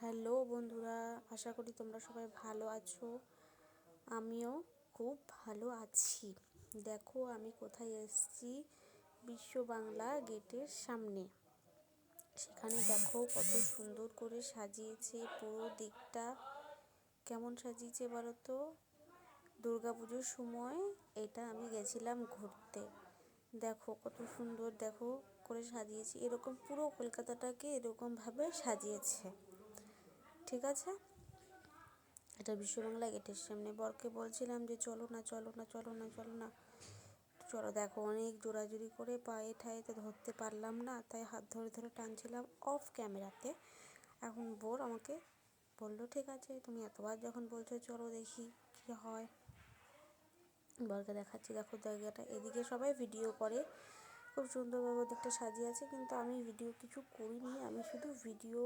Hello বন্ধুরা, আশা করি তোমরা সবাই ভালো আছো। আমিও খুব ভালো আছি। দেখো আমি কোথায় এসেছি? বিশ্ব বাংলা গেটের সামনে। সেখানে দেখো কত সুন্দর করে সাজিয়েছে পুরো দিকটা। কেমন সাজিয়েছে বলো তো? পুজোর সময় এটা আমি গেছিলাম ঘুরতে। দেখো কত সুন্দর দেখো করে সাজিয়েছে। এরকম পুরো কলকাতাটাকে এরকমভাবে সাজিয়েছে। ঠিক আছে? এটা বিশ্ববাংলা গেটের সামনে। বরকে বলছিলাম যে, চলো না চলো না চলো না চলো না। চলো, দেখো, অনেক জোরাজুরি করে পায়ে ঠায়েতে ধরতে পারলাম না, তাই হাত ধরে ধরে টানছিলাম অফ ক্যামেরাতে এখন বোর আমাকে। বলল, ঠিক আছে, তুমি এতবার যখন বলছো, চলো দেখি কী হয়। বরকে দেখাচ্ছি, দেখো জায়গাটা। এদিকে সবাই ভিডিও করে। খুব সুন্দরভাবে ওদিকটা সাজিয়ে আছে, কিন্তু আমি ভিডিও কিছু করিনি। আমি শুধু ভিডিও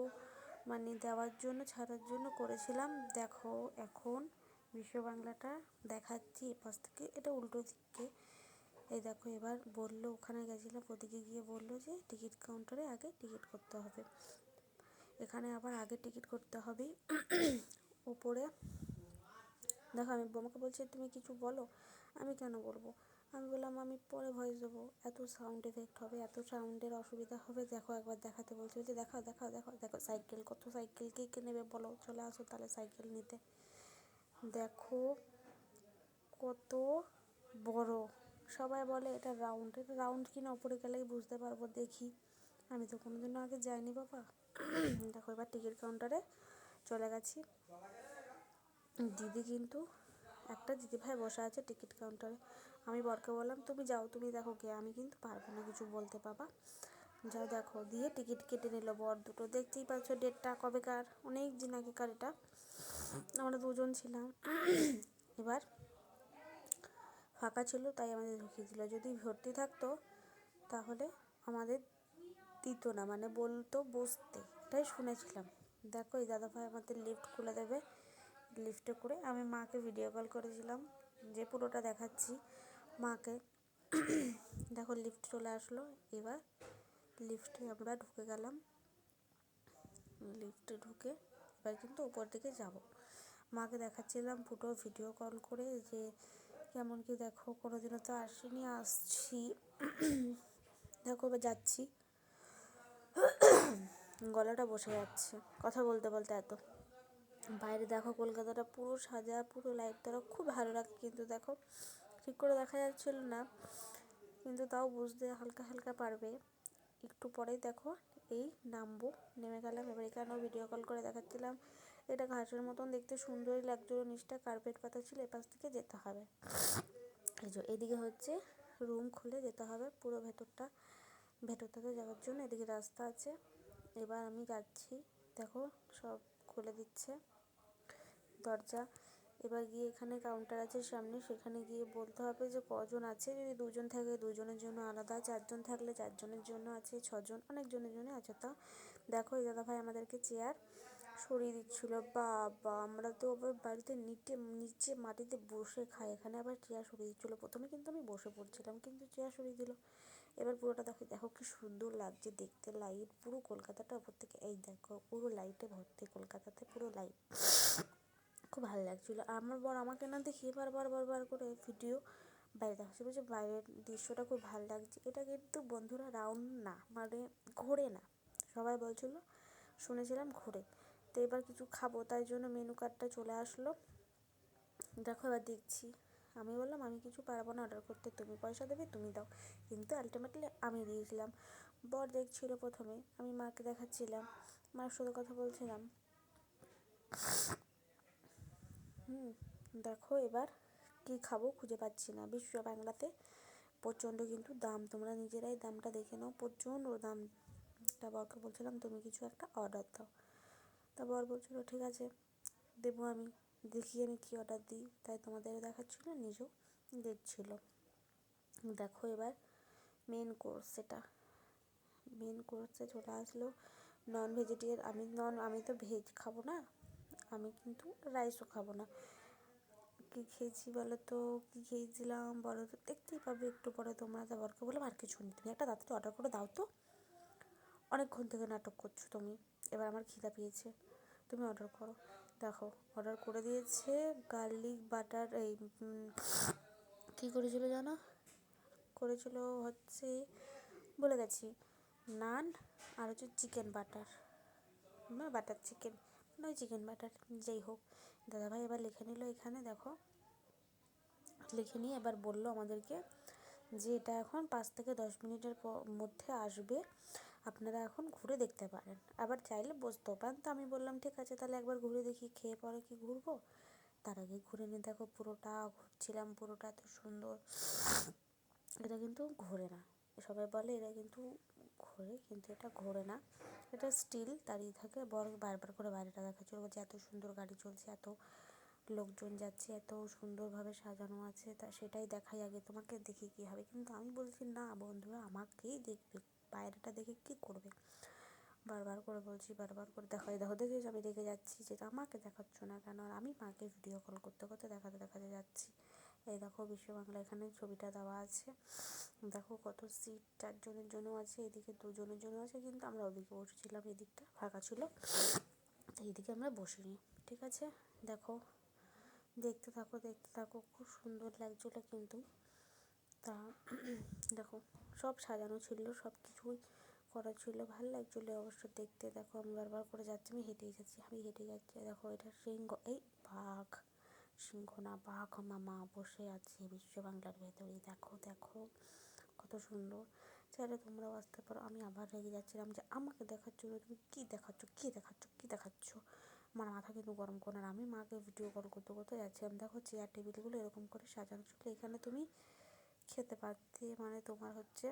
মানে দেওয়ার জন্য, ছাড়ার জন্য করেছিলাম। দেখো, এখন বিশ্ব বাংলাটা দেখাচ্ছি এপাশ থেকে। এটা উল্টো দিককে এই দেখো, এবার বলল, ওখানে গেছিলাম, ওদিকে গিয়ে বলল যে টিকিট কাউন্টারে আগে টিকিট করতে হবে। এখানে আবার আগে টিকিট করতে হবে। উপরে, দেখো, আমি বোমাকে বলছি, তুমি কিছু বলো, আমি কেন বলব? আমি বললাম, আমি পরে ভয়েস দেবো। এত সাউন্ড এফেক্ট হবে, এত সাউন্ডের অসুবিধা হবে। দেখো, একবার দেখাতে বলছে যে দেখাও দেখাও দেখাও, দেখো সাইকেল কত সাইকেল কে কে নেবে বলো? চলে আসো তাহলে সাইকেল নিতে। দেখো, কত বড়। সবাই বলে, এটা রাউন্ড এটা রাউন্ড কিনা ওপরে গেলেই বুঝতে পারব, দেখি। আমি তো কোনো দিনও আগে যাইনি, বাবা। দেখো, এবার টিকিট কাউন্টারে চলে গেছি। দিদি কিন্তু, একটা দিদিভাই বসে আছে টিকিট কাউন্টারে আমি বরকে বললাম, তুমি যাও, তুমি দেখো কে, আমি কিন্তু পারব না কিছু বলতে বাবা। যাও দেখো, দিয়ে টিকিট কেটে নিল বর দুটো। দেখতেই পাচ্ছ ডেটটা কবেকার, অনেক দিন আগেকার এটা। আমরা দুজন ছিলাম। এবার ফাঁকা ছিল, তাই আমাদের ঢুকিয়ে দিল। যদি ভর্তি থাকতো, তাহলে আমাদের দিত না মানে বলতো বসতে। এটাই শুনেছিলাম। দেখো, এই দাদাভাই আমাদের লিফট খুলে দেবে। লিফটে করে আমি মাকে ভিডিও কল করেছিলাম, যে পুরোটা দেখাচ্ছি। মাকে। দেখো লিফট চলে আসলো। এবার লিফটে আমরা ঢুকে গেলাম। লিফটে ঢুকে এবার কিন্তু উপর দিকে যাব। মাকে দেখাচ্ছিলাম পুরো ভিডিও কল করে যে, কেমন কি দেখো? কোনো দিনও তো আসিনি, আসছি। দেখো এবার যাচ্ছি। গলাটা বসে যাচ্ছে। কথা বলতে বলতে এত। বাইরে দেখো কলকাতাটা পুরো সাজা, পুরো লাইট দ্বারা খুব ভালো লাগে কিন্তু দেখো। ঠিক করে দেখা যাচ্ছিল না, কিন্তু তাও বুঝতে হালকা হালকা পারবে। একটু পরেই দেখো, এই নামবো, নেমে গেলাম, এবার এখানেও ভিডিও কল করে দেখাচ্ছিলাম। এটা ঘাসের মতন দেখতে সুন্দরই লাগছিল, নিচটা কার্পেট পাতা ছিল, এপাশ থেকে যেতে হবে। এই যে, এদিকে হচ্ছে রুম খুলে যেতে হবে, পুরো ভেতরটা, ভেতরটাতে যাওয়ার জন্য এদিকে রাস্তা আছে। এবার আমি যাচ্ছি, দেখো সব খুলে দিচ্ছে। দরজা এবার গিয়ে এখানে কাউন্টার আছে, সামনে সেখানে গিয়ে বলতে হবে যে কজন আছে। যদি দুজন থাকে, দুজনের জন্য আলাদা, চারজন থাকলে চারজনের জন্য আছে, ছজন, অনেকজনের জন্য আছে। তা দেখো, এই দাদাভাই আমাদেরকে চেয়ার সরিয়ে দিচ্ছিল। বাবা, আমরা তো আবার বাড়িতে নিচে নিচে মাটিতে বসে খাই। এখানে আবার চেয়ার সরিয়ে দিচ্ছিল। প্রথমে কিন্তু আমি বসে পড়ছিলাম, কিন্তু চেয়ার সরিয়ে দিল। এবার পুরোটা দেখো দেখো কি সুন্দর লাগছে দেখতে। লাইট পুরো কলকাতাটা ওপর থেকে, এই দেখো, পুরো লাইটে ভর্তি কলকাতাতে, পুরো লাইট খুব ভালো লাগছিল। আমার বর আমাকে না দেখিয়ে বারবার বারবার করে ভিডিও বাইরে বলছে, বাইরের দৃশ্যটা খুব ভালো লাগছে। এটা কিন্তু বন্ধুরা রাউন্ড না মানে ঘোরে না। সবাই বলছিলো, শুনেছিলাম ঘোরে। তো এবার কিছু খাব, তাই জন্য মেনু কার্ডটা চলে আসলো। দেখো, এবার দেখছি। আমি বললাম, আমি কিছু পারব না অর্ডার করতে। তুমি পয়সা দেবে, তুমি দাও। কিন্তু আলটিমেটলি আমি দিয়েছিলাম। বর দেখছিল প্রথমে। আমি মাকে দেখাচ্ছিলাম। মার সাথে কথা বলছিলাম। হুম, দেখো এবার কী খাব খুঁজে পাচ্ছি না। বিশ্ব বাংলাতে প্রচণ্ড কিন্তু দাম। তোমরা নিজেরাই দামটা দেখে নাও। প্রচণ্ড দাম। তা বরকে বলছিলাম, তুমি কিছু একটা অর্ডার দাও। তা বর বলছিলো, ঠিক আছে, দেবো আমি। দেখি আমি কী অর্ডার দিই। তাই তোমাদের দেখাচ্ছিলো, নিজেও দেখছিল। দেখো এবার মেন কোর্স এটা মেন কোর্সে চলে আসলো নন ভেজিটেরিয়ান আমি নন আমি তো ভেজ খাব না। আমি কিন্তু রাইসও খাব না। কী খেয়েছি বলো তো কী খেয়েছিলাম বলো তো দেখতেই পাবে একটু পরে তোমরা বরকে বললাম, আর কিছু তুমি একটা তাড়াতাড়ি অর্ডার করে দাও তো। অনেকক্ষণ থেকে নাটক করছ তুমি। এবার আমার খিদা পেয়েছে। তুমি অর্ডার করো। দেখো অর্ডার করে দিয়েছে গার্লিক বাটার এই কী করেছিল জানো? করেছিল হচ্ছে, বলে গেছি, নান আর হচ্ছে চিকেন বাটার বাটার চিকেন নয় চিকেন বাটার যেই হোক। দাদাভাই এবার লিখে নিল এখানে, দেখো। লিখে নিয়ে এবার বলল আমাদেরকে যে এটা এখন পাঁচ থেকে দশ মিনিটের মধ্যে আসবে। আপনারা এখন ঘুরে দেখতে পারেন। আবার চাইলে বসতেও পারেন তো আমি বললাম, ঠিক আছে, তাহলে একবার ঘুরে দেখি, খেয়ে পরে কি ঘুরবো? তার আগে ঘুরে নিয়ে দেখো পুরোটা, ঘুরছিলাম পুরোটা, এত সুন্দর। এটা কিন্তু ঘোরে না। সবাই বলে এটা কিন্তু ঘোরে কিন্তু এটা ঘোরে না। এটা স্টিল দাঁড়িয়ে থাকে। বরং বারবার করে বাইরেটা দেখাচ্ছিল যে এত সুন্দর গাড়ি চলছে, এত লোকজন যাচ্ছে, এত সুন্দরভাবে সাজানো আছে। তা সেটাই দেখাই আগে তোমাকে, দেখি কী হবে। কিন্তু আমি বলছি, না বন্ধুরা, আমাকেই দেখবে। বাইরেটা দেখে কী করবে? বারবার করে বলছি, বারবার করে দেখো দেখো দেখে আমি রেগে যাচ্ছি যে আমাকে দেখাচ্ছ না কেন? আর আমি মাকে ভিডিও কল করতে করতে দেখাতে দেখাতে যাচ্ছি। এই দেখো বিশ্ব বাংলা এখানে ছবিটা দেওয়া আছে। দেখো কত সিট চারজনের জন্য আছে, এদিকে দুজনের জন্য আছে, কিন্তু আমরা ওদিকে বসেছিলাম, এদিকটা ফাঁকা ছিল। তো এইদিকে আমরা বসিনি, ঠিক আছে? দেখো, দেখতে থাকো দেখতে থাকো, খুব সুন্দর লাগছিল কিন্তু। তা, দেখো, সব সাজানো ছিল, সব কিছুই করা ছিল, ভালো লাগছিল অবশ্য দেখতে। দেখো, আমি বারবার করে যাচ্ছি, আমি হেঁটেই যাচ্ছি, আমি হেঁটে যাচ্ছি। দেখো, এটা সিংহ এই বাঘ। সিংহ না বাঘ মামা বসে আছে বিশ্ব বাংলার ভেতরেই। দেখো দেখো, কত সুন্দর। চাইলে তোমরাও আসতে পারো। আমি আবার রেগে যাচ্ছিলাম যে, আমাকে দেখাচ্ছ তুমি কী দেখাচ্ছ? কী দেখাচ্ছ? কী দেখাচ্ছ? আমার মাথা কিন্তু গরম করে না। আমি মাকে ভিডিও কল করতে করতে যাচ্ছিলাম দেখো চেয়ার টেবিলগুলো এরকম করে সাজানো ছিল। এখানে তুমি খেতে পারতে মানে তোমার হচ্ছে,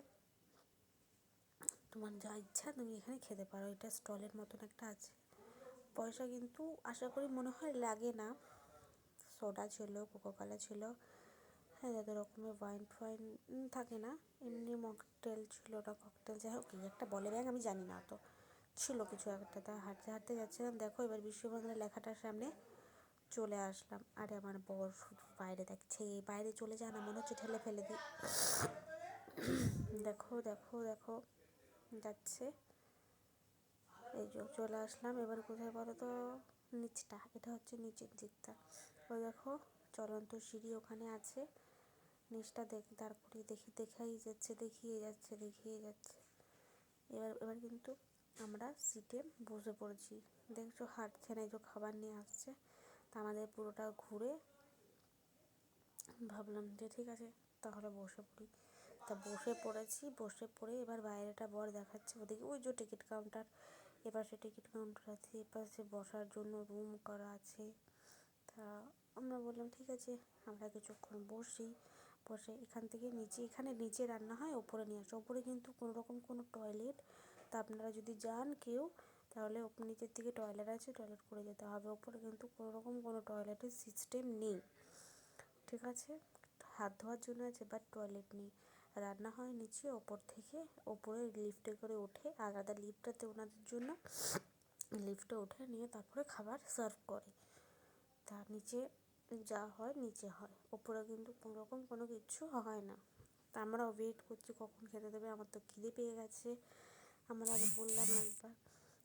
তোমার যা ইচ্ছা তুমি এখানে খেতে পারো। এটা স্টলের মতন একটা আছে। পয়সা কিন্তু আশা করি মনে হয় লাগে না। সোডা ছিল কোকোকলা ছিল। হ্যাঁ যত রকমের ওয়াইন ফাইন থাকে না, এমনি মকটেল ছিল ওটা ককটেল যাই হোক একটা বলে ব্যাগ আমি জানি না তো ছিল কিছু একটা, তা হাঁটতে হাঁটতে যাচ্ছিলাম। দেখো, এবার বিশ্ববাংলা লেখাটার সামনে চলে আসলাম। আরে, আমার বর শুধু বাইরে দেখছে বাইরে চলে যায় না, মনে হচ্ছে ঠেলে ফেলে দিই। দেখো দেখো দেখো, যাচ্ছে। এই চলে আসলাম। এবার কোথায় বলো তো? নিচটা, এটা হচ্ছে নিচের দিকটা। ওই দেখো, চলন্ত সিঁড়ি ওখানে আছে। নিচটা দেখ, দাঁড় করিয়ে দেখি, দেখাই যাচ্ছে, দেখিয়ে যাচ্ছে দেখিয়ে যাচ্ছে। এবার এবার কিন্তু আমরা সিটে বসে পড়েছি। দেখছ, হাঁটছে না যে খাবার নিয়ে আসছে। তা আমাদের পুরোটা ঘুরে ভাবলাম যে ঠিক আছে, তাহলে বসে পড়ি। তা বসে পড়েছি, বসে পড়ে এবার বাইরেটা বর দেখাচ্ছে। ওদিকে ওই যে টিকিট কাউন্টার, এপাশে টিকিট কাউন্টার আছে, এপাশে বসার জন্য রুম করা আছে। তা আমরা বললাম, ঠিক আছে, আমরা কিছুক্ষণ বসি। বসে এখান থেকে নিচে, এখানে নিচে রান্না হয়, ওপরে নিয়ে আসে। ওপরে কিন্তু কোনো রকম কোনো টয়লেট তা আপনারা যদি যান কেউ, তাহলে নিচের দিকে টয়লেট আছে টয়লেট করে যেতে হবে। ওপরে কিন্তু কোনো রকম কোনো টয়লেটের সিস্টেম নেই। ঠিক আছে? হাত ধোয়ার জন্য আছে বাট টয়লেট নেই। রান্না হয় নিচে, ওপর থেকে, ওপরে লিফটে করে ওঠে, আলাদা লিফটটাতে ওনাদের জন্য লিফটে ওঠে নিয়ে তারপরে খাবার সার্ভ করে। তার নিচে যা হয় নিচে হয়। ওপরে কিন্তু কোনো রকম কোনো কিচ্ছু হয় না। তা আমরা ওয়েট করছি কখন খেতে দেবে। আমার তো খিদে পেয়ে গেছে। আমরা আগে বললাম একবার।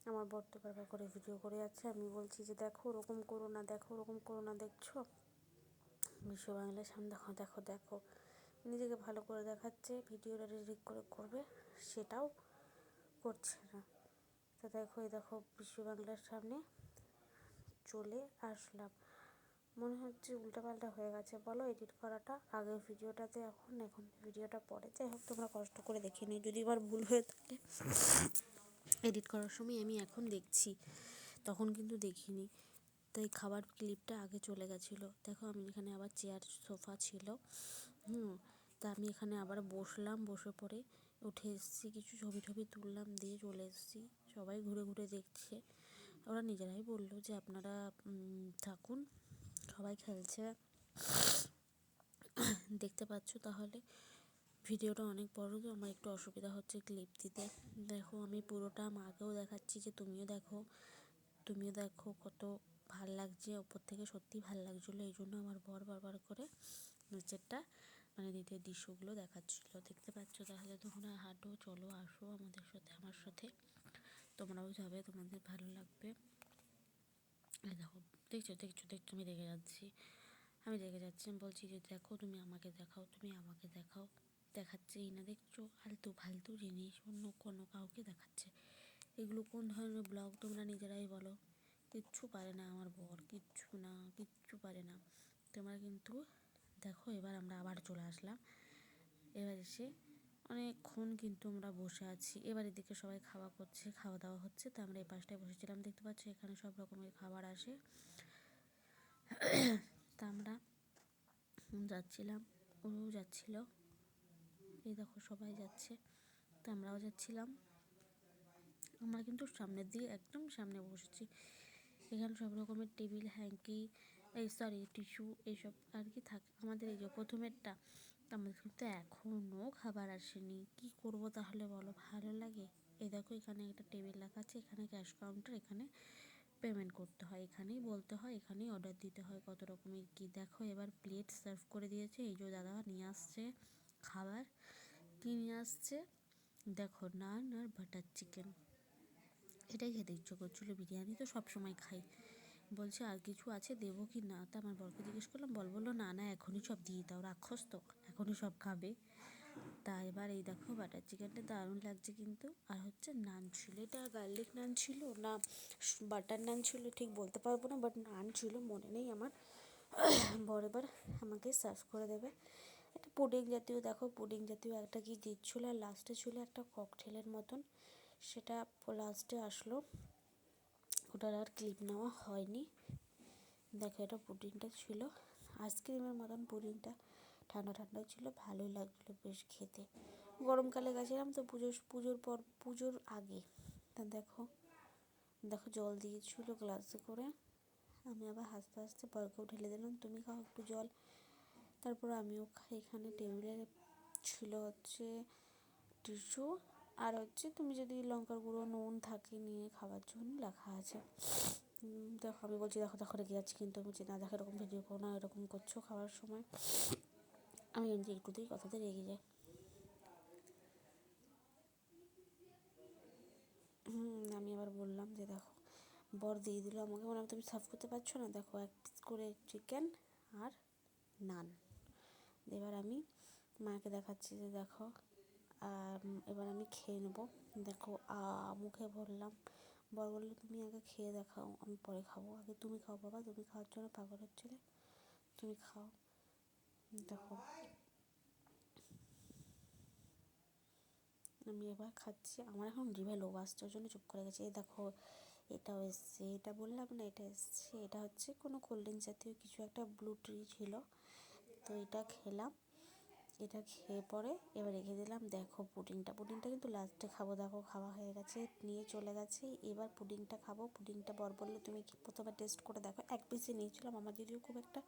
আমার বর তো বারবার করে ভিডিও করে যাচ্ছে। আমি বলছি যে, দেখো, ওরকম করো না, দেখো, ওরকম করো না, দেখছ? বিশ্ব বাংলার সামনে দেখো দেখো দেখো। নিজেকে ভালো করে দেখাচ্ছে ভিডিওটা রেডি করে করবে, সেটাও করছে না। তা দেখো, এই দেখো বিশ্ব বাংলার সামনে চলে আসলাম। মনে হচ্ছে উল্টাপাল্টা হয়ে গেছে। বলো এডিট করাটা। আগের ভিডিওটাতে এখন এখন ভিডিওটা পরে। যাই হোক, তোমরা কষ্ট করে দেখে নিই যদি এবার ভুল হয়ে থাকে এডিট করার সময় আমি এখন দেখছি। তখন কিন্তু দেখিনি। তো এই খাবার ক্লিপটা আগে চলে গেছিল। দেখো, আমি এখানে আবার চেয়ার সোফা ছিল। হুম, তা আমি এখানে আবার বসলাম। বসে পরে উঠে এসেছি। কিছু ছবি টবি তুললাম, দিয়ে চলে এসেছি। সবাই ঘুরে ঘুরে দেখছে। ওরা নিজেরাই বলল যে, আপনারা থাকুন। সবাই খেলছে। দেখতে পাচ্ছ তাহলে। ভিডিওটা অনেক বড় তো আমার একটু অসুবিধা হচ্ছে ক্লিপ দিতে। দেখো, আমি পুরোটা মাকেও দেখাচ্ছি যে তুমিও দেখো। তুমিও দেখো কত ভালো লাগছে, ওপর থেকে সত্যি ভালো লাগছিল। এই জন্য আমার বর বারবার করে নিচেরটা মানে নিচের দৃশ্যগুলো দেখাচ্ছিলো। দেখতে পাচ্ছ তাহলে তোমরা হাঁটো, চলো, আসো আমাদের সাথে, আমার সাথে। তোমরাও যাবে, তোমাদের ভালো লাগবে। দেখছ দেখছ দেখছ, আমি রেগে যাচ্ছি। আমি রেগে যাচ্ছি, আমি বলছি যে দেখো, তুমি আমাকে দেখাও, তুমি আমাকে দেখাও। দেখাচ্ছেই না, দেখছ? ফালতু ফালতু জিনিস, অন্য কোনো কাউকে দেখাচ্ছে। এগুলো কোন ধরনের ব্লগ তোমরা নিজেরাই বলো। কিচ্ছু পারে না আমার বর, কিচ্ছু না, কিচ্ছু পারে না। তোমরা কিন্তু দেখো, এবার আমরা আবার চলে আসলাম। এবার এসে অনেকক্ষণ কিন্তু আমরা বসে আছি। এবার এদিকে সবাই খাওয়া করছে, খাওয়া দাওয়া হচ্ছে। তো আমরা এই পাশটায় বসেছিলাম, দেখতে পাচ্ছি এখানে সব রকমের খাবার আসে। তা আমরা যাচ্ছিলাম, ওরাও যাচ্ছিল। এই দেখো সবাই যাচ্ছে, তো আমরাও যাচ্ছিলাম। আমরা কিন্তু সামনের দিকে একদম সামনে বসেছি। এখানে সব রকমের টেবিল, হ্যাঙ্কি, এই সরি টিস্যু, এইসব আর কি থাকে, আমাদের এই যে প্রথমেরটা আমাদের কিন্তু এখনও খাবার আসেনি। কি করব তাহলে বলো, ভালো লাগে? এই দেখো এখানে একটা টেবিল রাখা আছে, এখানে ক্যাশ কাউন্টার এখানে পেমেন্ট করতে হয়, এখানেই বলতে হয়, এখানেই অর্ডার দিতে হয়, কত রকমের কি। দেখো এবার প্লেট সার্ভ করে দিয়েছে, এই যে দাদা নিয়ে আসছে খাবার, কী নিয়ে আসছে? দেখো নান আর বাটার চিকেন এটাই খেতে ইচ্ছে করছিল, বিরিয়ানি তো সব সময় খাই। বলছে, আর কিছু আছে, দেবো কি না? তা আমার বরকে জিজ্ঞেস করলাম, বল, বলল, না না, এখনই সব দিয়ে দাও, রাক্ষস তো, এখনই সব খাবে। তা এবার এই দেখো বাটার চিকেনটা দারুণ লাগছে কিন্তু। আর হচ্ছে নান ছিল। এটা গার্লিক নান ছিল না, বাটার নান ছিল ঠিক বলতে পারব না বাট নান ছিল, মনে নেই আমার। বর এবার আমাকে সার্ভ করে দেবে। একটা পুডিং জাতীয়, দেখো পুডিং জাতীয় একটা কি দিচ্ছিল, আর লাস্টে ছিল একটা ককটেলের মতন। সেটা লাস্টে আসলো। ওটার আর ক্লিপ নেওয়া হয়নি। দেখো এটা পুডিংটা ছিল। আইসক্রিমের মতন পুডিংটা। ঠান্ডা ঠান্ডা ছিল, ভালোই লাগছিল বেশ খেতে। গরমকালে গেছিলাম তো পুজোর পুজোর পর, পুজোর আগে। তা দেখো দেখো জল দিয়েছিলো গ্লাসে করে। আমি আবার হাসতে হাসতে বরকেও ঢেলে দিলাম, তুমি খাও একটু জল। তারপর আমিও খাই, এখানে টেবিলে ছিল হচ্ছে টিস্যু আর হচ্ছে তুমি যদি লঙ্কার গুঁড়ো, নুন থাকে নিয়ে খাবার জন্য লেখা আছে। দেখো, আমি বলছি, দেখো দেখো রেগে যাচ্ছি কিন্তু, আমি না, দেখো, এরকম ভিডিও করো না, এরকম করছ খাওয়ার সময়। আমি এমনি একটুতেই কথাতে রেগে যাই। হুম, আমি আবার বললাম যে দেখো, বর দিয়ে দিল আমাকে। বললাম, তুমি সার্ভ করতে পারছ না? দেখো, এক পিস করে চিকেন আর নান এবার আমি মাকে দেখাচ্ছি যে দেখো এবার আমি খেয়ে নেব। দেখো মুখে বললাম, বর বলল, তুমি আগে খেয়ে দেখাও, আমি পরে খাব। আগে তুমি খাও বাবা, তুমি খাওয়ার জন্য পাগল হচ্ছিলে তুমি খাও। দেখো আমি এবার খাচ্ছি। আমার এখন জিভে লোভ আসছে ওই জন্য চুপ করে গেছে। এই দেখো, এটাও এসছে, এটা বললাম না, এটা এসছে। এটা হচ্ছে কোনো কোল্ড ড্রিঙ্ক জাতীয় কিছু, একটা ব্লু টি ছিল। তো এটা খেলাম। এটা খেয়ে পরে এবার রেখে দিলাম, দেখো পুডিংটা। পুডিংটা কিন্তু লাস্টে খাব, দেখো খাওয়া হয়ে গেছে, নিয়ে চলে গেছে। এবার পুডিংটা খাব। পুডিংটা বর বলল, তুমি প্রথমে টেস্ট করে দেখো। এক পিসে নিয়েছিলাম। আমার যদিও খুব একটা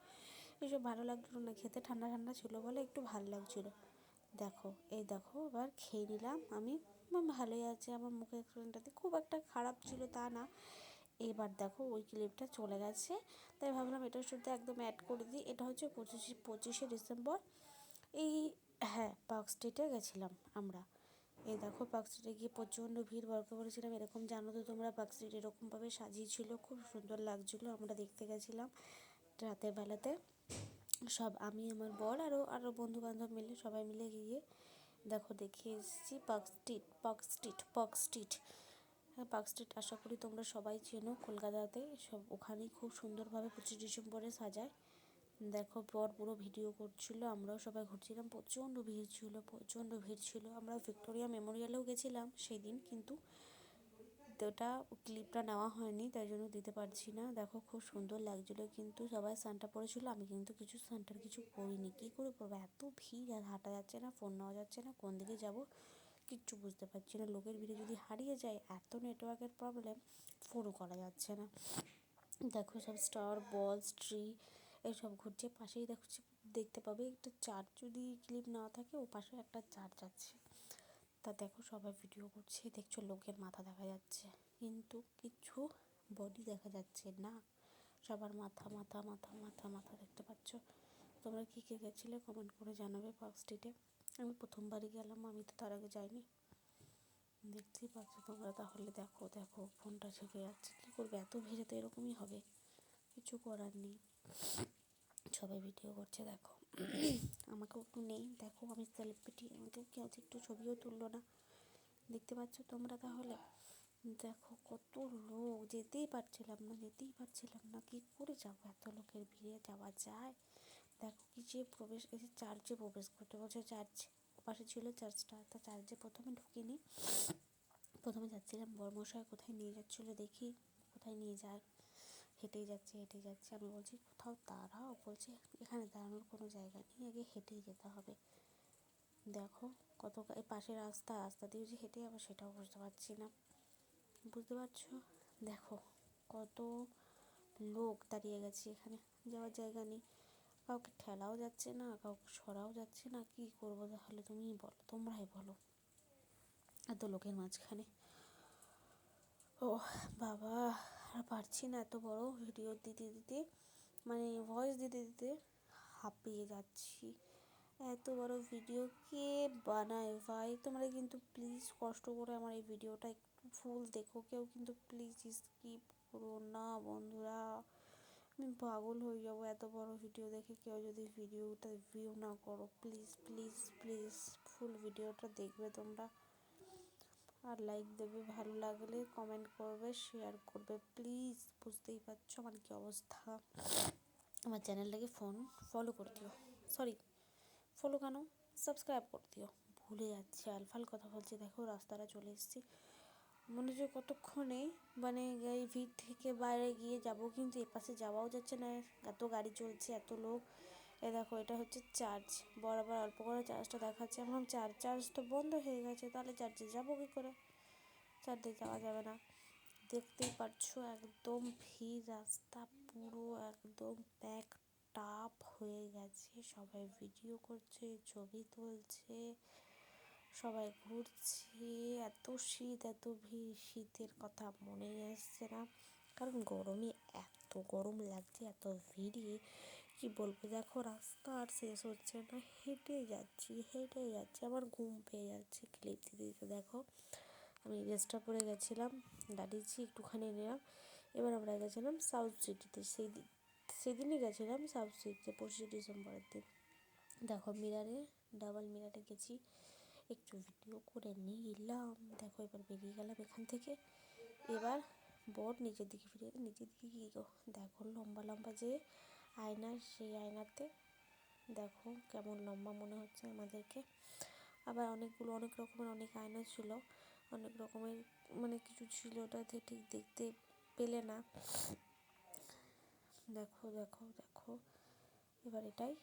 এসব ভালো লাগছিল না, খেতে ঠান্ডা ঠান্ডা ছিল বলে একটু ভালো লাগছিল। দেখো, এই দেখো, এবার খেয়ে নিলাম। আমি ভালোই আছে, আমার মুখের এক্সপ্রেশনটাতে খুব একটা খারাপ ছিল তা না। এবার দেখো, ওই ক্লিপটা চলে গেছে। তাই ভাবলাম এটার সাথে একদম অ্যাড করে দিই। এটা হচ্ছে পঁচিশে পঁচিশে ডিসেম্বর। এই হ্যাঁ পার্ক স্ট্রিটে গেছিলাম আমরা। এই দেখো, পার্ক স্ট্রিটে গিয়ে প্রচণ্ড ভিড় বরকে করেছিলাম এরকম জানো তো তোমরা, পার্ক স্ট্রিট এরকমভাবে সাজিয়েছিল, খুব সুন্দর লাগছিল। আমরা দেখতে গেছিলাম রাতের বেলাতে। সব আমি, আমার বর আরও আরও বন্ধু বান্ধব মিলে, সবাই মিলে গিয়ে, দেখো দেখে এসেছি Park Street Park Street Park Street. হ্যাঁ পার্ক স্ট্রিট আশা করি তোমরা সবাই চেনো কলকাতাতে। সব ওখানেই খুব সুন্দরভাবে পঁচিশ ডিসেম্বরে সাজায়। দেখো পর পুরো ভিডিও করছিল, আমরাও সবাই ঘুরছিলাম, প্রচণ্ড ভিড় ছিল, প্রচণ্ড ভিড় ছিল। আমরা ভিক্টোরিয়া মেমোরিয়ালেও গেছিলাম সেই দিন কিন্তু ওটা ক্লিপটা নেওয়া হয়নি, তাই জন্য দিতে পারছি না। দেখো খুব সুন্দর লাগছিল, কিন্তু সবাই সানটা পড়েছিল, আমি কিন্তু কিছু সানটার কিছু করিনি। কী করে করব এত ভিড়, আর হাঁটা যাচ্ছে না ফোন নেওয়া যাচ্ছে না, কোন দিকে যাব কিচ্ছু বুঝতে পারছি না। লোকের ভিড়ে যদি হারিয়ে যায়, এত নেটওয়ার্কের প্রবলেম ফোনও করা যাচ্ছে না। দেখো সব স্টার বলস ট্রি এসব ঘুরছে, পাশেই দেখছি, দেখতে পাবে, একটা চার্জ যদি ক্লিপ না থাকে ও পাশে একটা চার্জ আছে। তা দেখো সবাই ভিডিও করছে, দেখছ লোকের মাথা দেখা যাচ্ছে। কিন্তু কিছু বডি দেখা যাচ্ছে না। সবার মাথা মাথা মাথা মাথা মাথা দেখতে পাচ্ছ। তোমরা কী কে গেছিলে কমেন্ট করে জানাবে পার্ক স্ট্রিটে আমি প্রথমবারই গেলাম, আমি তো তার আগে যাইনি। দেখতেই পাচ্ছ তোমরা তাহলে। দেখো দেখো, ফোনটা ছেঁকে যাচ্ছে। কী করবে? এত ভিড়ে তো এরকমই হবে। কিছু করার নেই। সবাই ভিডিও করছে, দেখো। আমাকেও একটু নেই। দেখো, আমি সেলিব্রিটি আমাকে কেউ একটু ছবিও তুললো না। দেখতে পাচ্ছ তোমরা তাহলে? দেখো, কত লোক, যেতেই পারছিলাম না, যেতেই পারছিলাম না। কী করে যাব? এত লোকের ভিড়ে যাওয়া যায়? দেখো, কি যে প্রবেশ যে চার্চে প্রবেশ করতে বলছে চার্চ পাশে ছিল চার্চটা তা চার্চে প্রথমে ঢুকিনি। প্রথমে যাচ্ছিলাম বর্মশাই, কোথায় নিয়ে যাচ্ছিল দেখি, কোথায় নিয়ে যায় হেঁটেই যাচ্ছে হেঁটেই যাচ্ছে। আমি বলছি, কোথাও দাঁড়াও। বলছে, এখানে দাঁড়ানোর কোনো জায়গা নেই। আগে হেঁটেই যেতে হবে। দেখো কত এই পাশে রাস্তা রাস্তা দিয়ে যে হেঁটে যাব সেটাও বুঝতে পারছি না। বুঝতে পারছ? দেখো কত লোক দাঁড়িয়ে গেছে এখানে। যাওয়ার জায়গা নেই। কাউকে ঠেলাও যাচ্ছে না, কাউকে সরাও যাচ্ছে না। কি করব তাহলে তুমিই বলো, তোমরাই বলো। এত লোকের মাঝখানে। ও বাবা। আর পারছি না এত বড় ভিডিও দিতে দিতে মানে ভয়েস দিতে দিতে হাঁপিয়ে যাচ্ছি। এত বড় ভিডিও কে বানায় ভাই? তোমরা কিন্তু প্লিজ কষ্ট করে আমার এই ভিডিওটা একটু ফুল দেখো। কেউ কিন্তু প্লিজ স্কিপ করো না বন্ধুরা। আমি পাগল হয়ে যাব এত বড় ভিডিও দেখে। কেউ যদি ভিডিওটা ভিউ না করো প্লিজ প্লিজ প্লিজ ফুল ভিডিওটা দেখবে তোমরা। আর লাইক দেবে, ভালো লাগলে কমেন্ট করবে শেয়ার করবে। প্লিজ বুঝতেই পারছ আমার কী অবস্থা? আমার চ্যানেলটাকে ফোন ফলো করে দিও। সরি ফলো কেন? সাবস্ক্রাইব করে দিও। ভুলে যাচ্ছি, আলফাল কথা বলছি, দেখো রাস্তাটা চলে এসেছি। মনে হচ্ছে কতক্ষণে মানে এই ভিড় থেকে বাইরে গিয়ে যাব, কিন্তু এপাশে যাওয়াও যাচ্ছে না। এত গাড়ি চলছে, এত লোক। এ দেখো, এটা হচ্ছে চার্জ বরাবর অল্প করে চার্জটা দেখাচ্ছে। আমার চার্জ চার্জ তো বন্ধ হয়ে গেছে, তাহলে চার্জে যাব কী করে? চার্জে যাওয়া যাবে না। দেখতেই পারছ, একদম ভিড় রাস্তা, পুরো একদম প্যাক টাপ হয়ে গেছে। সবাই ভিডিও করছে, ছবি তুলছে, সবাই ঘুরছে। এত শীত, এত ভিড়, শীতের কথা মনেই আসছে না। কারণ গরমে এত গরম লাগছে, এত ভিড়ে। কি বলব, দেখো রাস্তা আর শেষ হচ্ছে না। হেঁটে যাচ্ছি হেঁটে যাচ্ছি আবার ঘুম পেয়ে যাচ্ছে। ক্লিপ দিতে দিতে দেখো, আমি ড্রেসটা পরে গেছিলাম, দাঁড়িয়েছি, একটুখানি নিলাম। এবার আমরা গেছিলাম সাউথ সিটিতে সেই দিন সেদিনই গেছিলাম সাউথ সিটিতে পঁচিশে ডিসেম্বরের দিন। দেখো মিরারে ডাবল মিরারে গেছি। একটু ভিডিও করে নিলাম। দেখো এবার বেরিয়ে গেলাম এখান থেকে। এবার বর নিচের দিকে ফিরে, নিচের দিকে কী গো দেখো লম্বা লম্বা যে আয়না সেই আয়নাতে। দেখো কেমন লম্বা মনে হচ্ছে আমাদেরকে। আবার অনেকগুলো, অনেক রকমের অনেক আয়না ছিল। অনেক রকমের মানে কিছু ছিল ওটাতে ঠিক দেখতে পেলে না। দেখো দেখো দেখো। এবার এটাই।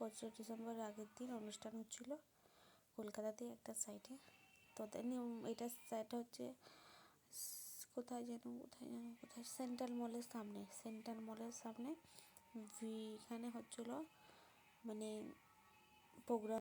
পঁচিশে ডিসেম্বরের আগের দিন অনুষ্ঠান হচ্ছিল কলকাতাতে একটা সাইডে তো এটা সাইডটা হচ্ছে কোথায় যেন কোথায় যেন, কোথায়? সেন্ট্রাল মলের সামনে সেন্ট্রাল মলের সামনে। এখানে হচ্ছিল মানে প্রোগ্রাম